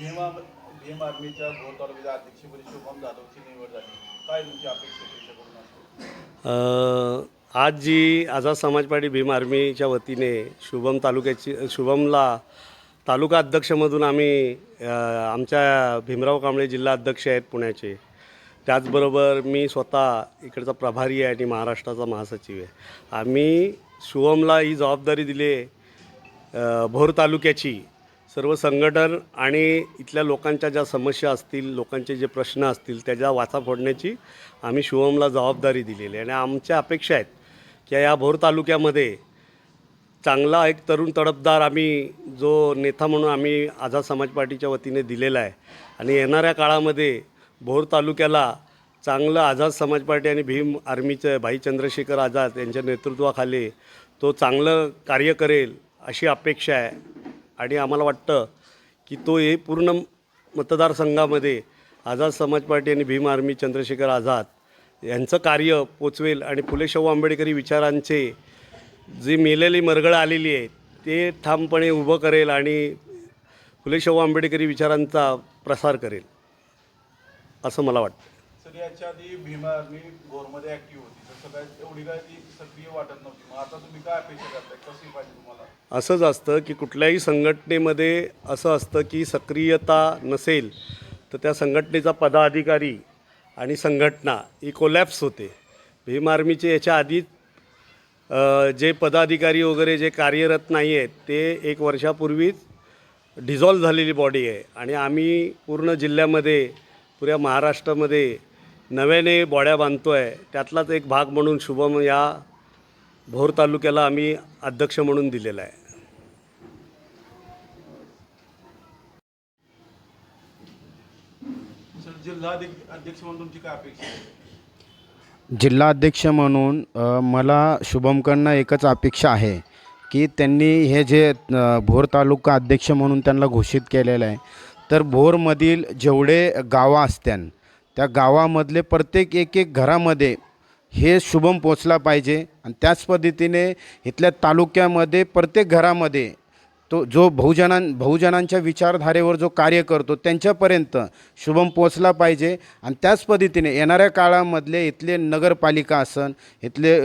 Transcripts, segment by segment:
भीमा भीम आर्मीच्या भोर तालुक्याच्या अध्यक्षपदी शुभम जाधवची निवड झाली. काय तुमची अपेक्षा आज जी आझाद समाज पार्टी भीम आर्मीच्या वतीने शुभम तालुक्याची शुभमला तालुका अध्यक्षमधून आम्ही आमच्या भीमराव कांबळे जिल्हा अध्यक्ष आहेत पुण्याचे. त्याचबरोबर मी स्वतः इकडचा प्रभारी आहे आणि महाराष्ट्राचा महासचिव आहे. आम्ही शुभमला ही जबाबदारी दिली आहे भोर तालुक्याची. सर्व संघटन आणि इथल्या लोकांच्या ज्या समस्या असतील लोकांचे जे प्रश्न असतील त्याच्या वाचा फोडण्याची आम्ही शिवमला जबाबदारी दिलेली आहे. आणि आमच्या अपेक्षा आहेत की या भोर तालुक्यामध्ये चांगला एक तरुण तडफदार आम्ही जो नेता म्हणून आम्ही आझाद समाज पार्टीच्या वतीने दिलेला आहे. आणि येणाऱ्या काळामध्ये भोर तालुक्याला चांगलं आझाद समाज पार्टी आणि भीम आर्मीचं भाई चंद्रशेखर आझाद यांच्या नेतृत्वाखाली तो चांगलं कार्य करेल अशी अपेक्षा आहे. आणि आम्हाला वाटतं की तो हे पूर्ण मतदारसंघामध्ये आझाद समाज पार्टी आणि भीम आर्मी चंद्रशेखर आझाद यांचं कार्य पोचवेल आणि फुले शाहू आंबेडकरी विचारांचे जी मेलेली मरगळं आलेली आहे ते ठामपणे उभं करेल आणि फुले शाहू आंबेडकरी विचारांचा प्रसार करेल. असं मला वाटतं. सर याच्या आधी भीमा आर्मी गोरमध्ये ऍक्टिव्ह होती. तसं काय एवढी काय ती सक्रिय वाटत नव्हती. मग आता तुम्ही काय अपेक्षा करताय? कशी पाहिजे तुम्हाला? असंच असतं की कुठल्याही संघटनेमध्ये असं असतं की सक्रियता नसेल तर त्या संघटनेचा पदाधिकारी आणि संघटना ही कोलॅप्स होते. भीम आर्मीचे याच्या आधी जे पदाधिकारी वगैरे जे कार्यरत नाही आहेत ते एक वर्षापूर्वीच डिझॉल्व झालेली बॉडी आहे. आणि आम्ही पूर्ण जिल्ह्यामध्ये पुऱ्या महाराष्ट्रामध्ये नव्याने बॉड्या बांधतो आहे त्यातलाच एक भाग म्हणून शुभम या भोर तालुक्याला आम्ही अध्यक्ष म्हणून दिलेला आहे. सर जिल्हा अध्यक्ष म्हणून तुमची काय अपेक्षा आहे? जिल्हा अध्यक्ष म्हणून अ, मला शुभमकडनं एकच अपेक्षा आहे की त्यांनी हे जे भोर तालुका अध्यक्ष म्हणून त्यांना घोषित केलेलं आहे. तर भोरमधील जेवढे गावं असत्यान त्या गावामधले प्रत्येक एक एक घरामध्ये हे शुभम पोचला पाहिजे. आणि त्याच पद्धतीने इथल्या तालुक्यामध्ये प्रत्येक घरामध्ये तो जो बहुजनां बहुजनांच्या विचारधारेवर जो कार्य करतो त्यांच्यापर्यंत शुभम पोचला पाहिजे. आणि त्याच पद्धतीने येणाऱ्या काळामधले इथले नगरपालिका आसन इथले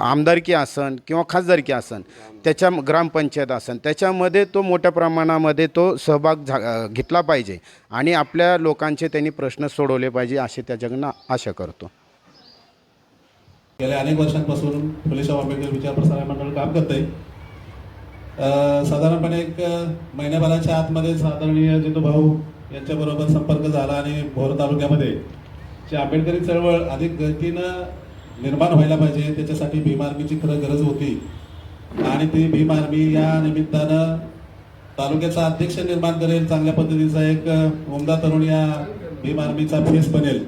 आमदारकी आसन किंवा खासदारकी आसन त्याच्या ग्रामपंचायत आसन त्याच्यामध्ये तो मोठ्या प्रमाणामध्ये तो सहभाग झा घेतला पाहिजे. आणि आपल्या लोकांचे त्यांनी प्रश्न सोडवले पाहिजे असे त्याच्याकडनं आशा करतो. गेल्या अनेक वर्षांपासून फुले आंबेडकर विचार प्रसारण मंडळ काम करत आहे साधारणपणे एक महिन्याभराच्या आतमध्येच आदरणीय जितू भाऊ यांच्याबरोबर संपर्क झाला आणि भोर तालुक्यामध्ये जी आंबेडकरी चळवळ अधिक गतीनं निर्माण व्हायला पाहिजे त्याच्यासाठी भीम आर्मीची खरं गरज होती. आणि ती भीम आर्मी या निमित्तानं तालुक्याचा अध्यक्ष निर्माण करेल चांगल्या पद्धतीचा एक उमदा तरुण या भीम आर्मीचा फेस बनेल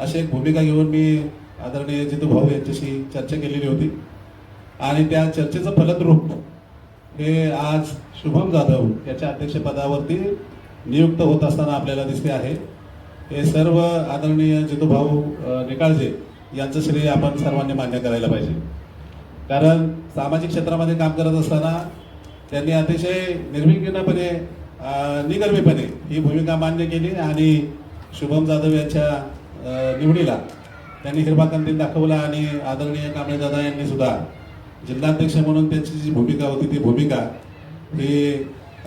अशी एक भूमिका घेऊन मी आदरणीय जितू भाऊ यांच्याशी चर्चा केलेली होती. आणि त्या चर्चेचं फलद्रूप हे आज शुभम जाधव याच्या अध्यक्षपदावरती नियुक्त होत असताना आपल्याला दिसते आहे. हे सर्व आदरणीय जितूभाऊ निकाळजे यांचं श्रेय आपण सर्वांनी मान्य करायला पाहिजे. कारण सामाजिक क्षेत्रामध्ये काम करत असताना त्यांनी अतिशय निर्विघ्नपणे निगर्मीपणे ही भूमिका मान्य केली आणि शुभम जाधव यांच्या निवडीला त्यांनी हिरवा कंदील दाखवला आणि आदरणीय कामळे दादा यांनी सुद्धा जिल्हाध्यक्ष म्हणून त्यांची जी भूमिका होती ती भूमिका ही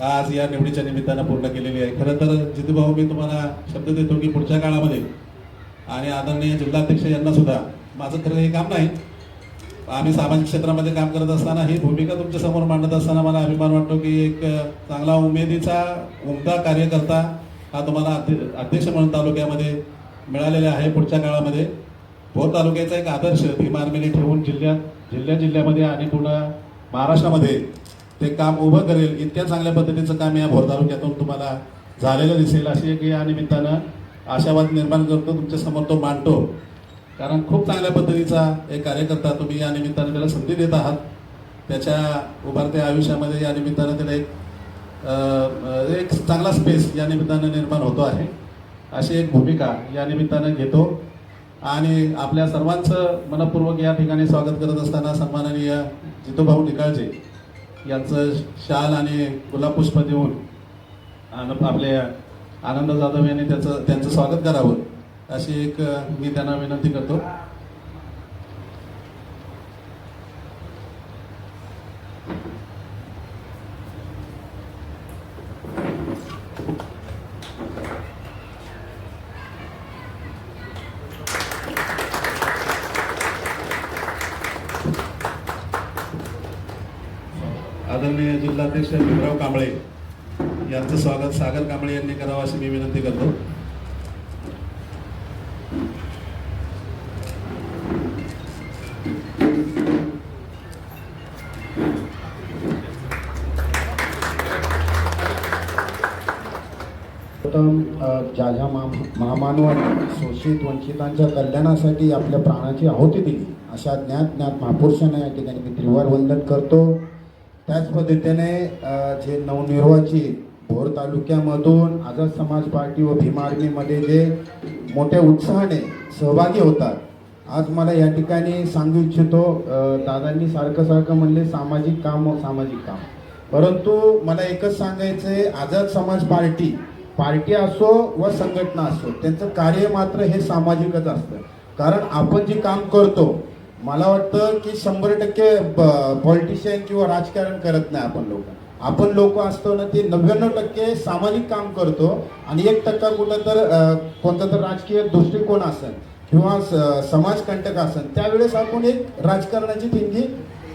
आज या निवडीच्या निमित्तानं पूर्ण केलेली आहे. खरं तर जितूभाऊ मी तुम्हाला शब्द देतो की पुढच्या काळामध्ये आणि आदरणीय जिल्हाध्यक्ष यांना सुद्धा माझं खरं हे काम नाही. आम्ही सामाजिक क्षेत्रामध्ये काम करत असताना ही भूमिका तुमच्यासमोर मांडत असताना मला अभिमान वाटतो की एक चांगला उमेदीचा उमदा कार्यकर्ता हा तुम्हाला अध्यक्ष म्हणून तालुक्यामध्ये मिळालेला आहे पुढच्या काळामध्ये. भोर तालुक्याचा एक आदर्श भीम आर्मीने ठेवून जिल्ह्यात जिल्ह्या जिल्ह्यामध्ये आणि पूर्ण महाराष्ट्रामध्ये ते काम उभं करेल इतक्या चांगल्या पद्धतीचं काम या भोर तालुक्यातून तुम्हाला झालेलं दिसेल अशी एक या निमित्तानं आशावाद निर्माण करतो तुमच्यासमोर तो मांडतो. कारण खूप चांगल्या पद्धतीचा एक कार्यकर्ता तुम्ही या निमित्तानं त्याला संधी देत आहात. त्याच्या उभारत्या आयुष्यामध्ये या निमित्तानं त्याला एक एक चांगला स्पेस या निमित्तानं निर्माण होतो आहे. अशी एक भूमिका या निमित्तानं घेतो. आणि आपल्या सर्वांचं मनपूर्वक या ठिकाणी स्वागत करत असताना सन्माननीय जितूभाऊ निकाळजे यांचं शाल आणि गुलाबपुष्प देऊन आपले आनंद जाधव यांनी त्याचं त्यांचं स्वागत करावं अशी एक मी त्यांना विनंती करतो आदरणीय जिल्हाध्यक्ष भीमराव कांबळे यांचं स्वागत सागर कांबळे यांनी करावा अशी मी विनंती करतो. प्रथम ज्या ज्या मा शोषित वंचितांच्या कल्याणासाठी आपल्या प्राणाची आहुती दिली अशा ज्ञात ज्ञात महापुरुषांना या ठिकाणी मी त्रिवार वंदन करतो. त्याच पद्धतीने जे नवनिर्वाचित भोर तालुक्यामधून आझाद समाज पार्टी व भीम आर्मीमध्ये जे मोठ्या उत्साहाने सहभागी होतात आज मला या ठिकाणी सांगू इच्छितो दादांनी सारखं सारखं म्हणले सामाजिक काम व सामाजिक काम. परंतु मला एकच सांगायचं आहे आझाद समाज पार्टी पार्टी असो व संघटना असो त्यांचं कार्य मात्र हे सामाजिकच असतं. कारण आपण जे काम करतो मला वाटतं की शंभर टक्के पॉलिटिशियन किंवा राजकारण करत नाही आपण लोक. आपण लोक असतो ना ते नव्याण्णव टक्के सामाजिक काम करतो आणि एक टक्का कुठं तर कोणता तर राजकीय दृष्टिकोन असेल किंवा स- समाजकंटक असेल त्यावेळेस आपण एक राजकारणाची थिंगी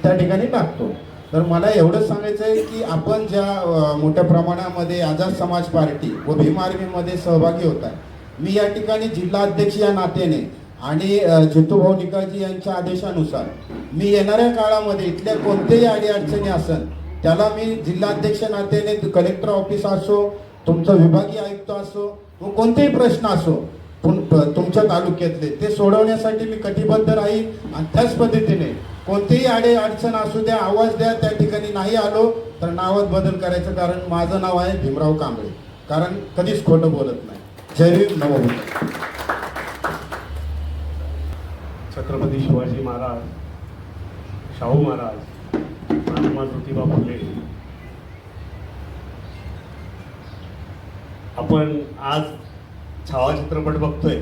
त्या ठिकाणी टाकतो. तर मला एवढंच सांगायचं आहे की आपण ज्या मोठ्या प्रमाणामध्ये आझाद समाज पार्टी व भीम आर्मीमध्ये सहभागी होत आहे मी या ठिकाणी जिल्हा अध्यक्ष या नात्याने आणि जितूभाऊ निकाळजी यांच्या आदेशानुसार मी येणाऱ्या काळामध्ये इथल्या कोणत्याही अडीअडचणी असेल त्याला मी जिल्हाध्यक्ष नात्याने कलेक्टर ऑफिस असो तुमचं विभागीय आयुक्त असो व कोणतेही प्रश्न असो तुमच्या तालुक्यातले ते सोडवण्यासाठी मी कटिबद्ध राहील आणि त्याच पद्धतीने कोणतीही आडे अडचण असू द्या आवाज द्या त्या ठिकाणी नाही आलो तर नावात बदल करायचं कारण माझं नाव आहे भीमराव कांबळे. कारण कधीच खोटं बोलत नाही. जय नव छत्रपती शिवाजी महाराज शाहू महाराज महात्मा ज्योतिबा फुले आपण आज छावा चित्रपट बघतोय.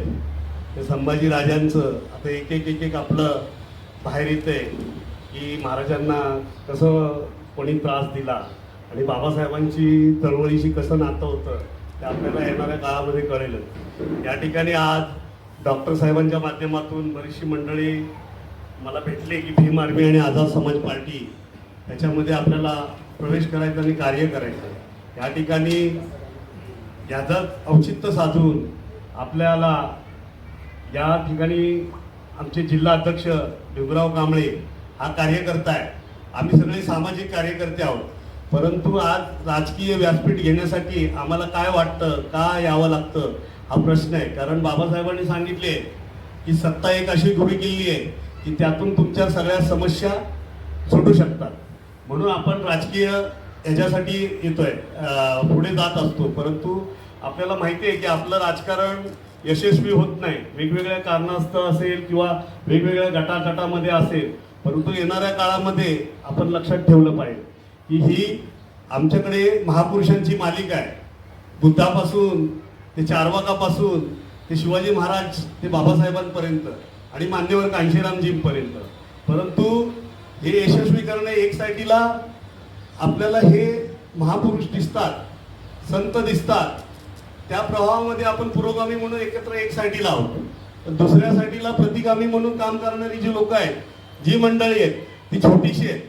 ते संभाजी राजांचं. आता एक एक एक एक आपलं बाहेर येतंय की महाराजांना कसं कोणी त्रास दिला आणि बाबासाहेबांची चळवळीशी कसं नातं होतं ते आपल्याला येणाऱ्या काळामध्ये कळेलच. या ठिकाणी आज डॉक्टर साहेबांच्या माध्यमातून बरीचशी मंडळी मला भेटले की भीम आर्मी आणि आझाद समाज पार्टी याच्यामध्ये आपल्याला प्रवेश करायचा आणि कार्य करायचं. या ठिकाणी याचं औचित्य साधून आपल्याला या ठिकाणी आमचे जिल्हा अध्यक्ष भिमराव कांबळे हा कार्यकर्ता आहे आम्ही सगळे सामाजिक कार्यकर्ते आहोत. परंतु आज राजकीय व्यासपीठ घेण्यासाठी आम्हाला काय वाटतं का यावं लागतं हा प्रश्न आहे. कारण बाबासाहेबांनी सांगितले की सत्ता एक अशी धुळी केली आहे की त्यातून तुमच्या सगळ्या समस्या सुटू शकतात. म्हणून आपण राजकीय ह्याच्यासाठी येतोय. पुढे जात असतो. परंतु आपल्याला माहिती आहे की आपलं राजकारण यशस्वी होत नाही. वेगवेगळ्या कारणास्तव असेल किंवा वेगवेगळ्या गटागटामध्ये असेल परंतु येणाऱ्या काळामध्ये आपण लक्षात ठेवलं पाहिजे की ही आमच्याकडे महापुरुषांची मालिका आहे. बुद्धापासून ते चारवाकापासून ते शिवाजी महाराज ते बाबासाहेबांपर्यंत आणि मान्यवर कांशीरामजींपर्यंत. परंतु हे यशस्वी करणे एक साईडीला आपल्याला हे महापुरुष दिसतात संत दिसतात. त्या प्रवाहामध्ये आपण पुरोगामी म्हणून एकत्र एक साईडीला आहोत. तर दुसऱ्या साईडीला प्रतिगामी म्हणून काम करणारी जी लोक आहेत जी मंडळी आहेत ती छोटीशी आहेत.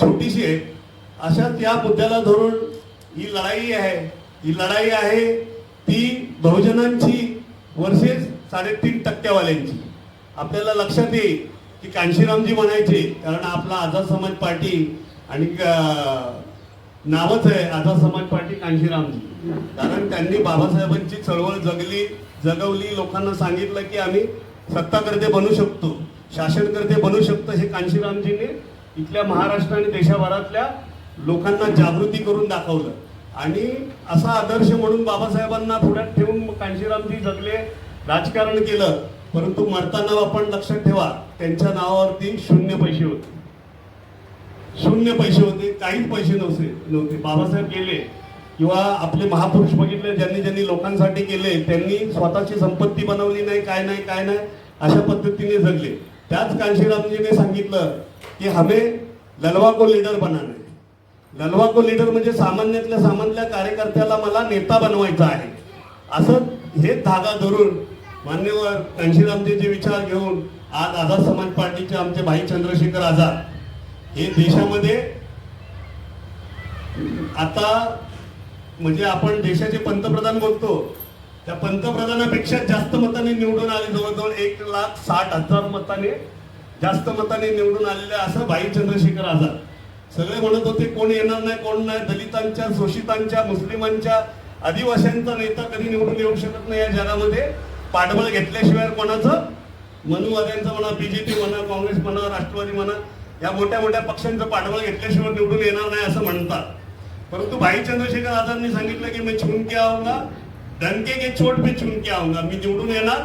छोटीशी आहे अशा त्या मुद्द्याला धरून ही लढाई आहे. ही लढाई आहे ती बहुजनांची वर्सेस साडेतीन टक्क्यावाल्यांची आपल्याला लक्षात येईल. की कांशीरामजी म्हणायचे कारण आपला आझाद समाज पार्टी आणि नावच आहे आझाद समाज पार्टी कांशीरामजी. कारण त्यांनी बाबासाहेबांची चळवळ जगली जगवली लोकांना सांगितलं की आम्ही सत्ताकर्ते बनू शकतो शासनकर्ते बनू शकतो हे कांशीरामजीने इथल्या महाराष्ट्र आणि देशभरातल्या लोकांना जागृती करून दाखवलं. आणि असा आदर्श म्हणून बाबासाहेबांना थोड्यात ठेवून कांशीरामजी जगले राजकारण केलं. परंतु मरताना आपण लक्षात ठेवा त्यांच्या नावावरती शून्य पैसे होते. शून्य पैसे होते काहीच पैसे नव्हते नव्हते. बाबासाहेब गेले किंवा आपले महापुरुष बघितले ज्यांनी ज्यांनी लोकांसाठी केले त्यांनी स्वतःची संपत्ती बनवली नाही काय नाही काय नाही अशा पद्धतीने जगले. त्याच कांशीरामजीने सांगितलं की हमे ललवा को लीडर बनाना है. ललवा को लीडर म्हणजे सामान्यातल्या सामान्य कार्यकर्त्याला मला नेता बनवायचा आहे. असं हे धागा धरून मान्यवर कांशीरामजीचे विचार घेऊन आज आझाद समाज पार्टीचे आमचे भाई चंद्रशेखर आझाद हे देशामध्ये आता म्हणजे आपण देशाचे पंतप्रधान बोलतो त्या पंतप्रधानापेक्षा जास्त मताने निवडून आले जवळजवळ एक लाख साठ हजार मताने जास्त मताने निवडून आलेले असं भाई चंद्रशेखर आझाद. सगळे म्हणत होते कोण येणार नाही कोण नाही दलितांच्या शोषितांच्या मुस्लिमांच्या आदिवासींचा नेता कधी निवडून येऊ शकत नाही या जगामध्ये. पाठबळ घेतल्याशिवाय कोणाचं? मनुवाद्यांचं म्हणा बीजेपी म्हणा काँग्रेस म्हणा राष्ट्रवादी म्हणा या मोठ्या मोठ्या पक्षांचं पाठबळ घेतल्याशिवाय निवडून येणार नाही असं म्हणतात. परंतु भाई चंद्रशेखर आझादने सांगितलं की मी छून के आऊंगा धनके के छोट मी छून के आऊंगा मी निवडून येणार.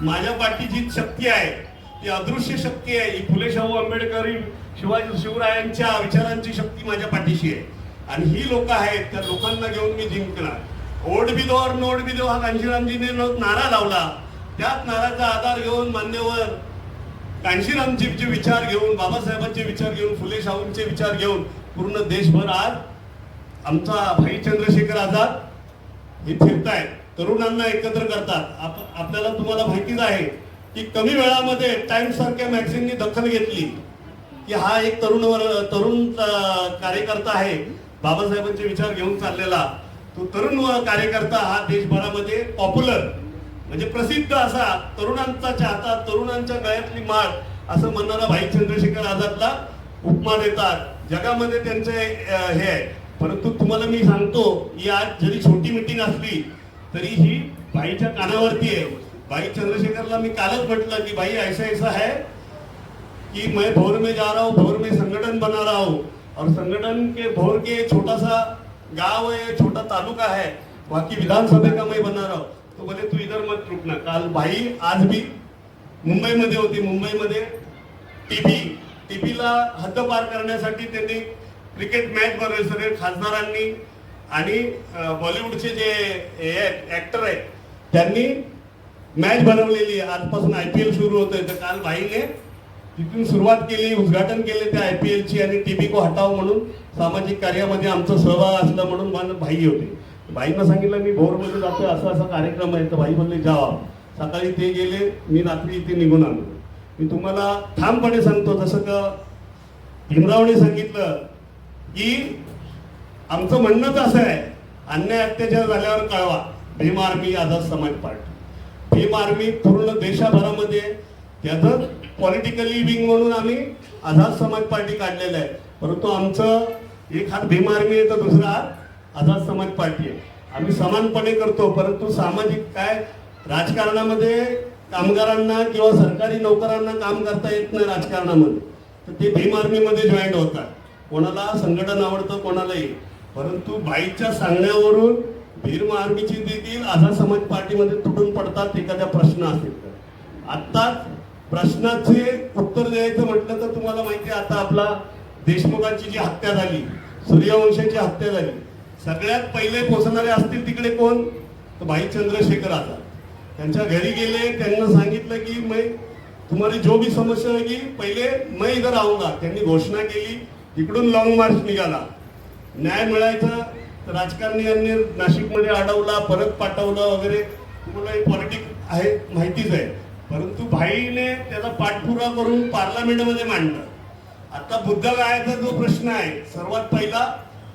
माझ्या पाठीची शक्ती आहे. ती अदृश्य शक्ती आहे. ही फुले शाहू आंबेडकर शिवाजी शिवरायांच्या विचारांची शक्ती माझ्या पाठीशी आहे. आणि ही लोक आहेत त्या लोकांना घेऊन मी जिंकणार. ओढ बी दो और नोट बी दो हा कांशीरामजीने नारा लावला त्याच नाराचा आधार घेऊन मान्यवर कांशीरामजीचे विचार घेऊन बाबासाहेबांचे विचार घेऊन फुले शाहूंचे विचार घेऊन पूर्ण देशभर आज आमचा भाई चंद्रशेखर आझाद हे फिरतायत. तरुणांना एकत्र करतात. आप- आपल्याला तुम्हाला माहितीच आहे की कमी वेळामध्ये टाइम्स सारख्या मॅगझिननी दखल घेतली की हा एक तरुण तरुण कार्यकर्ता आहे. बाबासाहेबांचे विचार घेऊन चाललेला. तो तरुण कार्यकर्ता हा देशभरामध्ये पॉप्युलर म्हणजे प्रसिद्ध असा तरुणांचा चाहता तरुणांच्या गळ्यातली माळ असं म्हणणारा भाई चंद्रशेखर आझादला उपमा देतात. जगामध्ये त्यांचे हे आहे. परंतु तुम्हाला मी सांगतो की आज जरी छोटी मिटिंग असली तरी ही भाईच्या कानावरती आहे. भाई चंद्रशेखरला मी कालच म्हटलं की भाई ऐसा ऐसा है कि मैं भोर में जा रहा हूँ भोर में संगठन बना रहा हूँ. और संगठन के भोर के छोटा सा गाव है छोटा तालुका है वहाँ की विधानसभा का मैं बना रहा हूँ तो बोले तू इधर मत रुकना काल भाई आज भी मुंबईमध्ये होती. मुंबईमध्ये टीपी टीपीला हद्दपार करण्यासाठी त्यांनी क्रिकेट मॅच बनवले सगळे खासदारांनी आणि बॉलिवूडचे जे ऍक्टर आहेत त्यांनी मॅच बनवलेली आहे. आजपासून आय पी एल सुरू होतोय. तर काल भाईने तिथून सुरुवात केली उद्घाटन केले त्या आय पी एलची आणि टीबी को हटाव म्हणून सामाजिक कार्यामध्ये आमचा सहभाग असला म्हणून माझं भाई होते. भाईंना सांगितलं मी भोरमध्ये जातोय असा असा कार्यक्रम आहे. तर भाई म्हणले जावा. सकाळी ते गेले मी रात्री इथे निघून आलो. मी तुम्हाला ठामपणे सांगतो जसं का भीमरावने सांगितलं की आमचं म्हणणंच असं आहे अन्याय अत्याचार झाल्यावर कळवा भीम आर्मी आझाद समाज पार्टी. भीम आर्मी पूर्ण देशाभरामध्ये त्याचं पॉलिटिकली विंग म्हणून आम्ही आझाद समाज पार्टी काढलेलं आहे. परंतु आमचं एक हात भीम आर्मी आहे तर दुसरा हात आझाद समाज पार्टी आहे. आम्ही समानपणे करतो परंतु सामाजिक काय राजकारणामध्ये कामगारांना किंवा सरकारी नोकरांना काम करता येत नाही राजकारणामध्ये. तर ते भीम आर्मीमध्ये जॉईंट होतात. कोणाला संघटन आवडतं कोणालाही. परंतु बाईच्या सांगण्यावरून भीम आर्मीची देखील आझाद समाज पार्टीमध्ये तुटून पडतात एखाद्या प्रश्न असेल तर. आत्ताच प्रश्नाचे उत्तर द्यायचं म्हटलं तर तुम्हाला माहिती आहे आता आपला देशमुखांची जी हत्या झाली सूर्यवंशाची हत्या झाली सगळ्यात पहिले पोचणारे असतील तिकडे कोण? तर भाई चंद्रशेखर आझाद. त्यांच्या घरी गेले त्यांना सांगितलं की मै तुम्हाला जो भी समस्या होगी पहिले मैं इधर आऊंगा. त्यांनी घोषणा केली तिकडून लॉंग मार्च निघाला. न्याय मिळायचा तर राजकारण्यांनी नाशिकमध्ये अडवला परत पाठवलं वगैरे. तुम्हाला हे पॉलिटिक्स आहे माहितीच आहे. परंतु भाईने त्याचा पाठपुरा करून पार्लमेंटमध्ये मांडलं. आता बुद्ध गायाचा जो प्रश्न आहे सर्वात पहिला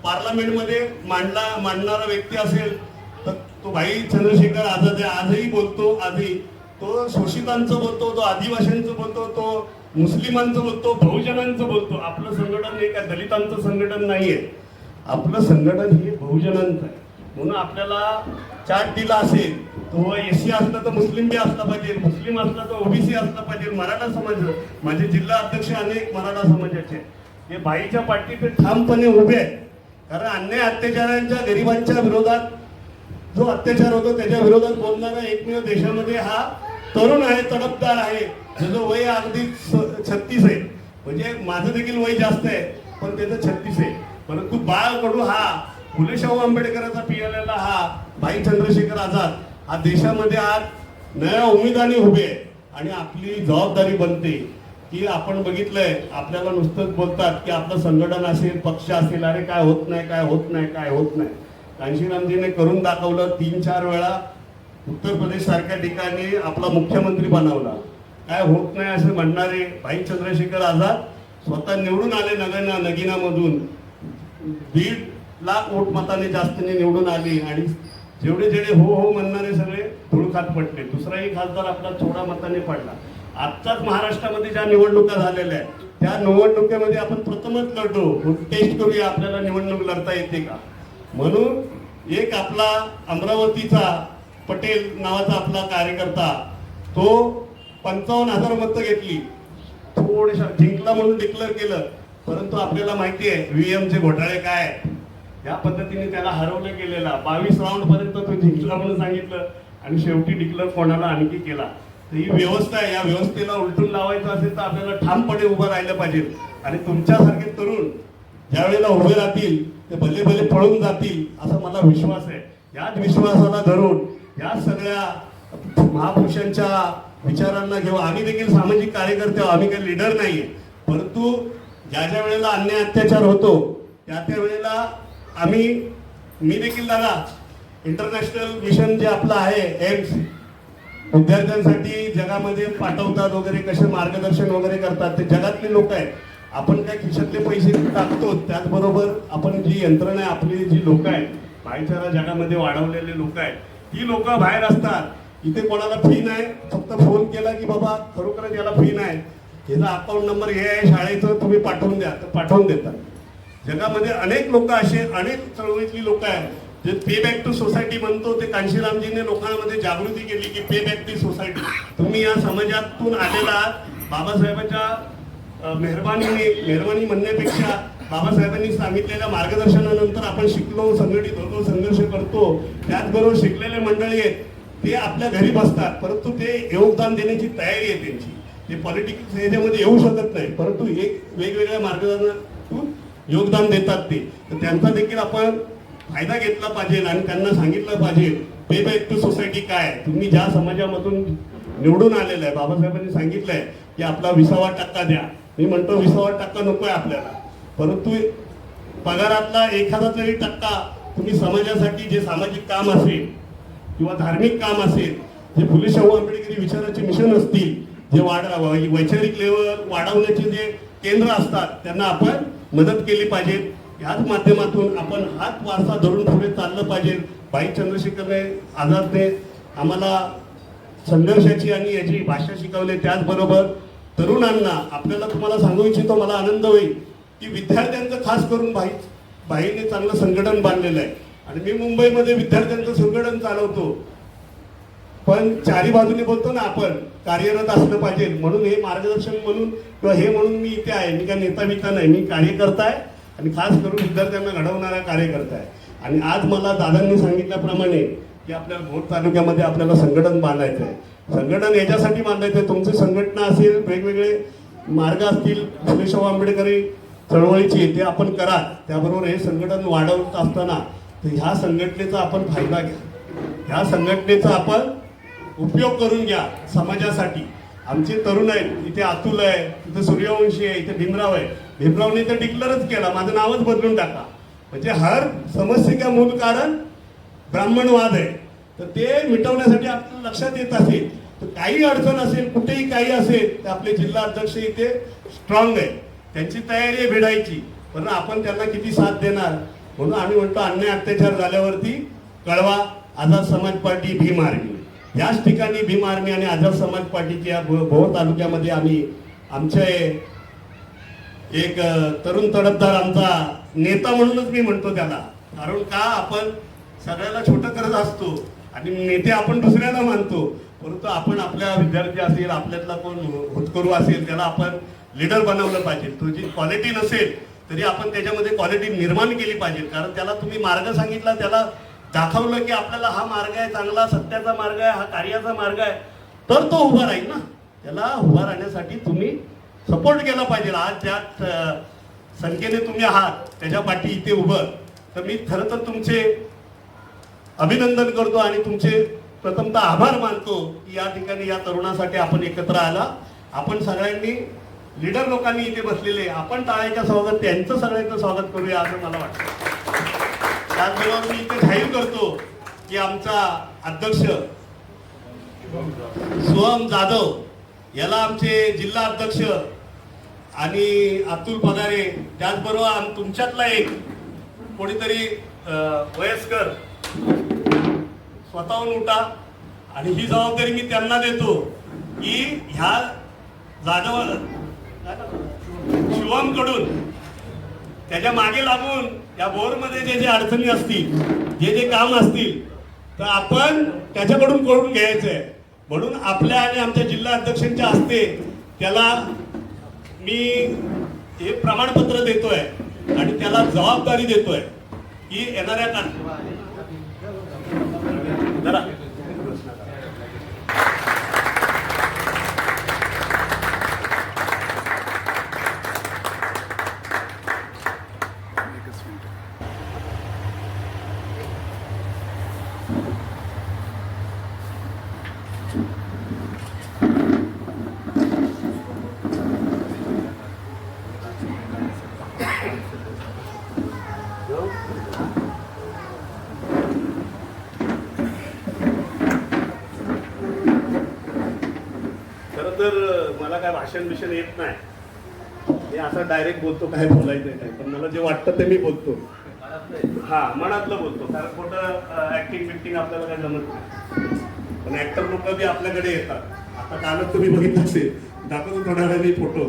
पार्लमेंटमध्ये मांडला मांडणारा व्यक्ती असेल तर तो भाई चंद्रशेखर आझाद आहे आजही बोलतो आजही. तो शोषितांचं बोलतो तो आदिवासींचं बोलतो तो मुस्लिमांचं बोलतो बहुजनांचं बोलतो. आपलं संघटन हे काय दलितांचं संघटन नाहीये. आपलं संघटन हे बहुजनांचं आहे. म्हणून आपल्याला चार्ट दिला असेल तो एसी असला तर मुस्लिम बी असला पाहिजे मुस्लिम असला तर ओबीसी असला पाहिजे मराठा समाज. माझे जिल्हा अध्यक्ष अनेक मराठा समाजाचे. हे बाईच्या पाठीपे ठामपणे उभे आहेत. कारण अन्याय अत्याचारांच्या गरिबांच्या विरोधात जो अत्याचार होतो त्याच्या विरोधात बोलणारा एकमेव देशामध्ये हा तरुण आहे तडपदार आहे. त्याचं वय अगदी छत्तीस आहे. म्हणजे माझं देखील वय जास्त आहे पण त्याचं छत्तीस आहे. परंतु बाळ कडू हा फुले शाहू आंबेडकरांचा पियालेला हा भाई चंद्रशेखर आझाद आज देशामध्ये आज नव्या उमेदाने उभे आहे आणि आपली जबाबदारी बनते. की आपण बघितलंय आपल्याला नुसतंच बोलतात की आपलं संघटन असेल पक्ष असेल अरे काय होत नाही काय होत नाही काय होत नाही. कांशीरामजीने करून दाखवलं तीन चार वेळा उत्तर प्रदेश सारख्या ठिकाणी आपला मुख्यमंत्री बनवला. काय होत नाही असं म्हणणारे भाई चंद्रशेखर आझाद स्वतः निवडून आले नगना नगिनामधून. दीड लाख वोट मताने जास्तीने निवडून आले आणि जेवढे जेवढे हो हो म्हणणारे सगळे धुळखात पडले. दुसराही खासदार आपला थोडा मताने पडला. आत्ताच महाराष्ट्रामध्ये ज्या निवडणुका झालेल्या आहेत त्या निवडणुकीमध्ये आपण प्रथमच लढलो. टेस्ट करूया आपल्याला निवडणूक लढता येते का? म्हणून एक आपला अमरावतीचा पटेल नावाचा आपला कार्यकर्ता तो पंचावन्न हजार मतं घेतली. थोडेशा जिंकला म्हणून डिक्लेअर केलं. परंतु आपल्याला माहिती आहे व्हीएम चे घोटाळे काय त्या या पद्धतीने त्याला हरवलं गेलेला. बावीस राऊंड पर्यंत तो जिंकला म्हणून सांगितलं. आणि शेवटी डिक्लेअर कोणाला आणखी केला. तर ही व्यवस्था आहे. या व्यवस्थेला उलटून लावायचं असेल तर आपल्याला ठामपणे उभं राहिलं पाहिजे. आणि तुमच्यासारखे तरुण ज्या वेळेला उभे राहतील ते भले भले पळून जातील असा मला विश्वास आहे. याच विश्वासाला धरून या सगळ्या महापुरुषांच्या विचारांना घेऊ आम्ही देखील सामाजिक कार्यकर्ते आम्ही काही लीडर नाहीये. परंतु ज्या ज्या वेळेला अन्याय अत्याचार होतो त्या त्या वेळेला आम्ही मी देखील दादा इंटरनॅशनल मिशन जे आपलं आहे एम्स विद्यार्थ्यांसाठी जगामध्ये पाठवतात वगैरे कसे मार्गदर्शन वगैरे करतात ते जगातले लोक आहेत. आपण काय खिशातले पैसे टाकतो त्याचबरोबर आपण जी यंत्रणा आहे आपली जी लोक आहेत भाईचारा जगामध्ये वाढवलेले लोक आहेत ती लोक बाहेर असतात. इथे कोणाला फी नाही फक्त फोन केला की बाबा खरोखरच याला फी नाही. याचा अकाउंट नंबर हे आहे शाळेचं तुम्ही पाठवून द्या तर पाठवून देतात. जगामध्ये अनेक लोक असे अनेक चळवळीतली लोक आहेत जे पे बॅक टू सोसायटी म्हणतो ते कांशीरामजीने लोकांमध्ये जागृती केली की पे बॅक टू सोसायटी तुम्ही या समाजातून आलेला आहात. बाबासाहेबांच्या मेहरबानीने मेहरबानी म्हणण्यापेक्षा बाबासाहेबांनी सांगितलेल्या मार्गदर्शनानंतर आपण शिकलो संघटित होतो संघर्ष करतो. त्याचबरोबर शिकलेले मंडळी आहेत ते आपल्या घरी बसतात. परंतु ते योगदान देण्याची तयारी आहे त्यांची. ते पॉलिटिक्स ह्याच्यामध्ये येऊ शकत नाही. परंतु एक वेगवेगळ्या मार्गदर्शनातून योगदान देतात ते. तर त्यांचा देखील आपण फायदा घेतला पाहिजे आणि त्यांना सांगितलं पाहिजे पे बॅक टू सोसायटी काय तुम्ही ज्या समाजामधून निवडून आलेलं आहे बाबासाहेबांनी सांगितलंय की आपला विसावा टक्का द्या. मी म्हणतो विसावा टक्का नकोय आपल्याला. परंतु पगारातला एखादा तरी टक्का तुम्ही समाजासाठी जे सामाजिक काम असेल किंवा धार्मिक काम असेल जे फुले शाहू आंबेडकरी विचाराचे मिशन असतील जे वाढ वैचारिक लेवल वाढवण्याचे जे केंद्र असतात त्यांना आपण मदत केली पाहिजे. याच माध्यमातून आपण हात वारसा धरून पुढे चाललं पाहिजे. बाई चंद्रशेखरने आझादने आम्हाला संघर्षाची आणि याची भाषा शिकवली. त्याचबरोबर तरुणांना आपल्याला तुम्हाला सांगू इच्छितो मला आनंद होईल की विद्यार्थ्यांचं खास करून भाई बाईने चांगलं संघटन बांधलेलं आहे. आणि मी मुंबईमध्ये विद्यार्थ्यांचं संघटन चालवतो. पण चारी बाजूने बोलतो ना आपण कार्यरत असलं पाहिजे. म्हणून हे मार्गदर्शन म्हणून किंवा हे म्हणून मी इथे आहे. मी काय नेता बिता नाही. मी कार्यकर्ता आहे आणि खास करून विद्यार्थ्यांना घडवणारा कार्यकर्ता आहे. आणि आज मला दादांनी सांगितल्याप्रमाणे की आपल्या भोर तालुक्यामध्ये आपल्याला संघटन बांधायचं आहे. संघटन याच्यासाठी बांधायचं आहे. तुमची संघटना असेल वेगवेगळे मार्ग असतील फुलेशाहू आंबेडकरी चळवळीची ते आपण करा. त्याबरोबर हे संघटन वाढवत असताना तर ह्या संघटनेचा आपण फायदा घ्या. ह्या संघटनेचा आपण उपयोग करून घ्या समाजासाठी. आमचे तरुण आहेत इथे अतुल आहे इथे सूर्यवंशी आहे इथे भीमराव आहे. भीमरावने तर डिक्लेअरच केला माझं नावच बदलून टाका. म्हणजे हर समस्येचं मूल कारण ब्राह्मणवाद आहे. तर ते मिटवण्यासाठी आपल्याला लक्षात येत असेल तर काही अडचण असेल कुठेही काही असेल तर आपले जिल्हा अध्यक्ष इथे स्ट्रॉंग आहे. त्यांची तयारी आहे भिडायची पण आपण त्यांना किती साथ देणार? म्हणून आम्ही म्हणतो अन्याय अत्याचार झाल्यावरती कळवा आझाद समाज पार्टी भीम आर्मी. याच ठिकाणी भीम आर्मी आणि आझाद समाज पार्टीच्या भो- भोर तालुक्यामध्ये आम्ही आमचे एक तरुण तडफदार आमचा नेता म्हणूनच मी म्हणतो त्याला. कारण का आपण सगळ्याला छोटं करत असतो आणि नेते आपण दुसऱ्याला मानतो. परंतु आपण आपल्या विद्यार्थी असेल आपल्यातला कोण होतकरू असेल त्याला आपण लीडर बनवलं पाहिजे. तुझी क्वालिटी नसेल तरी आपण त्याच्यामध्ये क्वालिटी निर्माण केली पाहिजे. कारण त्याला तुम्ही मार्ग सांगितला त्याला दाखवलं की आपल्याला हा मार्ग आहे चांगला सत्याचा मार्ग आहे हा कार्याचा मार्ग आहे तर तो उभा राहील ना. त्याला उभा राहण्यासाठी तुम्ही सपोर्ट केला पाहिजे. आज ज्या संख्येने तुम्ही आहात त्याच्या पाठी इथे उभं. तर मी खरं तर तुमचे अभिनंदन करतो आणि तुमचे प्रथमतः आभार मानतो की या ठिकाणी या तरुणासाठी आपण एकत्र आला. आपण सगळ्यांनी लीडर लोकांनी इथे बसलेले. आपण टाळायच्या स्वागत त्यांचं सगळ्यांचं स्वागत करूया असं मला वाटतं. त्याचबरोबर मी इथे जाहीर करतो की आमचा अध्यक्ष सोहम जाधव याला आमचे जिल्हा अध्यक्ष आणि अतुल पगारे त्याचबरोबर आम- तुमच्यातला एक कोणीतरी वयस्कर स्वतःहून उठा आणि ही जबाबदारी मी त्यांना देतो की ह्या जाधव शिवमकडून त्याच्यामागे लागून या बोरमध्ये जे जे अडचणी असतील जे जे काम असतील तर आपण त्याच्याकडून करून घ्यायचं आहे म्हणून आपल्या आणि आमच्या जिल्हा अध्यक्षांच्या हस्ते त्याला मी हे प्रमाणपत्र देतोय आणि त्याला जबाबदारी देतोय की येणाऱ्या जरा खरं तर मला काय भाषण बिषण येत नाही. मी असं डायरेक्ट बोलतो काय बोलायचं काय पण मला जे वाटतं ते मी बोलतो. हा मनातलं बोलतो. कारण खोटं ऍक्टिंग बिक्टिंग आपल्याला काय जमत नाही. पण ऍक्टर लोक बी आपल्याकडे येतात. आता कालच तुम्ही बघितलं असेल दाखवतो थोड्या वेळाने फोटो.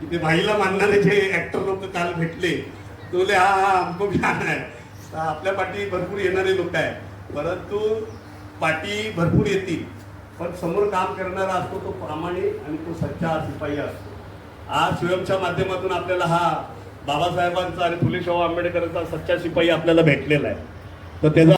की ते भाईला मानणारे जे ऍक्टर लोक काल भेटले तो बोले हा हा हमको भी आना आपल्या पाठी भरपूर येणारे लोक आहे परंतु पाठी भरपूर येतील. पण समोर काम करणारा असतो तो प्रामाणिक आणि तो सच्चा सिपाही असतो. आज स्वयंच्या माध्यमातून आपल्याला हा बाबासाहेबांचा आणि फुले शाहू आंबेडकरांचा सच्चा शिपाई आपल्याला भेटलेला आहे. तर त्याचा